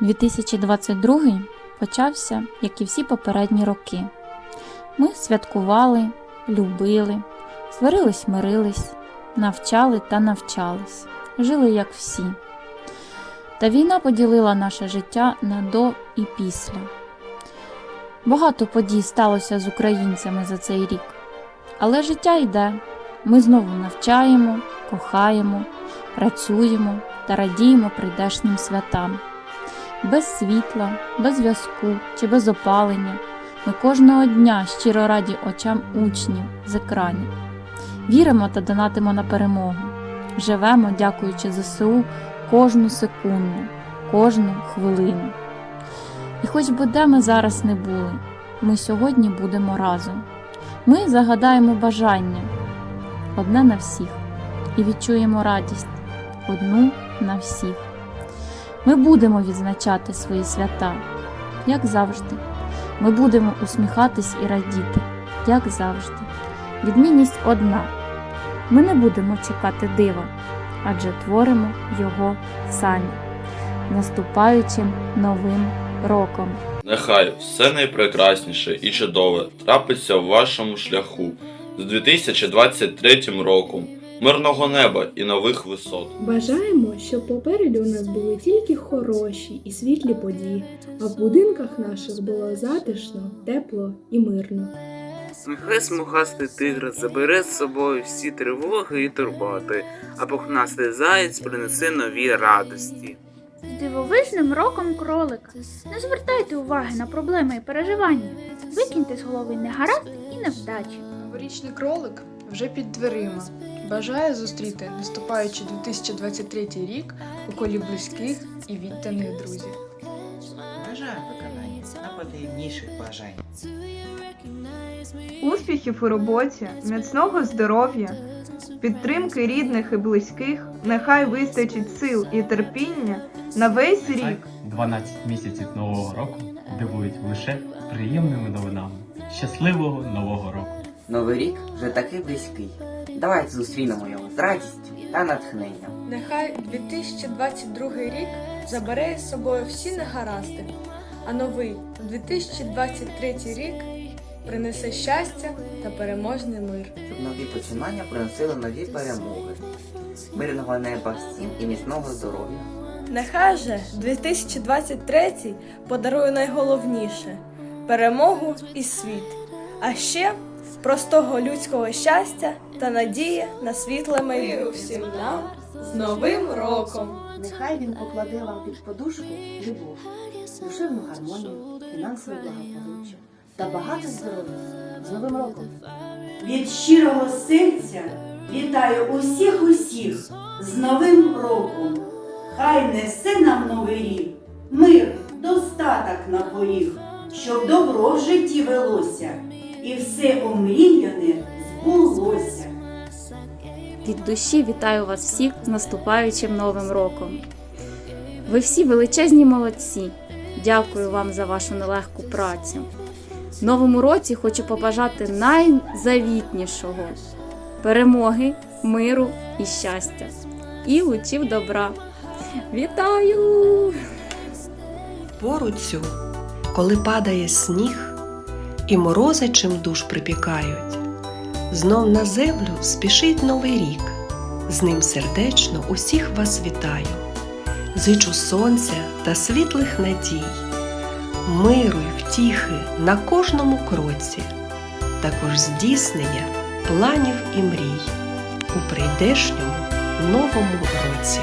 2022 почався, як і всі попередні роки. Ми святкували, любили, сварились, мирились, навчали та навчались, жили як всі. Та війна поділила наше життя на до і після. Багато подій сталося з українцями за цей рік. Але життя йде. Ми знову навчаємо, кохаємо, працюємо та радіємо прийдешнім святам. Без світла, без зв'язку чи без опалення ми кожного дня щиро раді очам учнів з екранів. Віримо та донатимо на перемогу. Живемо, дякуючи ЗСУ, кожну секунду, кожну хвилину. І хоч би де ми зараз не були, ми сьогодні будемо разом. Ми загадаємо бажання одне на всіх і відчуємо радість одну на всіх. Ми будемо відзначати свої свята, як завжди. Ми будемо усміхатись і радіти, як завжди. Відмінність одна. Ми не будемо чекати дива, адже творимо його самі, наступаючим новим роком. Нехай все найпрекрасніше і чудове трапиться в вашому шляху з 2023 роком, мирного неба і нових висот. Бажаємо, щоб попереду у нас були тільки хороші і світлі події, а в будинках наших було затишно, тепло і мирно. Нехай смугастий тигр забере з собою всі тривоги і турботи, а пухнастий заєць принесе нові радості. З дивовижним роком кролика. Не звертайте уваги на проблеми і переживання. Викиньте з голови негаразд і невдачі. Новорічний кролик вже під дверима. Бажає зустріти наступаючий 2023 рік у колі близьких і відданих друзів. Бажаю виконання найпотрібніших бажань. Успіхів у роботі, міцного здоров'я, підтримки рідних і близьких, нехай вистачить сил і терпіння на весь рік. 12 місяців нового року дивують лише приємними новинами. Щасливого нового року! Новий рік вже такий близький. Давайте зустрінемо його з радістю та натхненням. Нехай 2022 рік забере з собою всі негаразди, а новий 2023 рік принесе щастя та переможний мир. Щоб нові починання приносили нові перемоги. Мирного неба всім і міцного здоров'я. Нехай же 2023 подарує найголовніше перемогу і світ, а ще простого людського щастя та надії на світле майбутнє. всім нам з Новим роком! Нехай він покладе вам під подушку любов, душевну гармонію, фінансове благополуччя та багато здоров'я з Новим роком! Від щирого серця вітаю усіх усіх з Новим роком. Хай несе нам новий рік, мир, достаток на поріг, щоб добро в житті велося, і все омріяне збулося. Від душі вітаю вас всіх з наступаючим новим роком. Ви всі величезні молодці. Дякую вам за вашу нелегку працю. В новому році хочу побажати найзавітнішого перемоги, миру і щастя. І лучів добра. Вітаю! Пору цю, коли падає сніг, і морози чим душ припікають, знов на землю спішить новий рік, з ним сердечно усіх вас вітаю, зичу сонця та світлих надій, миру й втіхи на кожному кроці, також здійснення планів і мрій у прийдешньому новому році.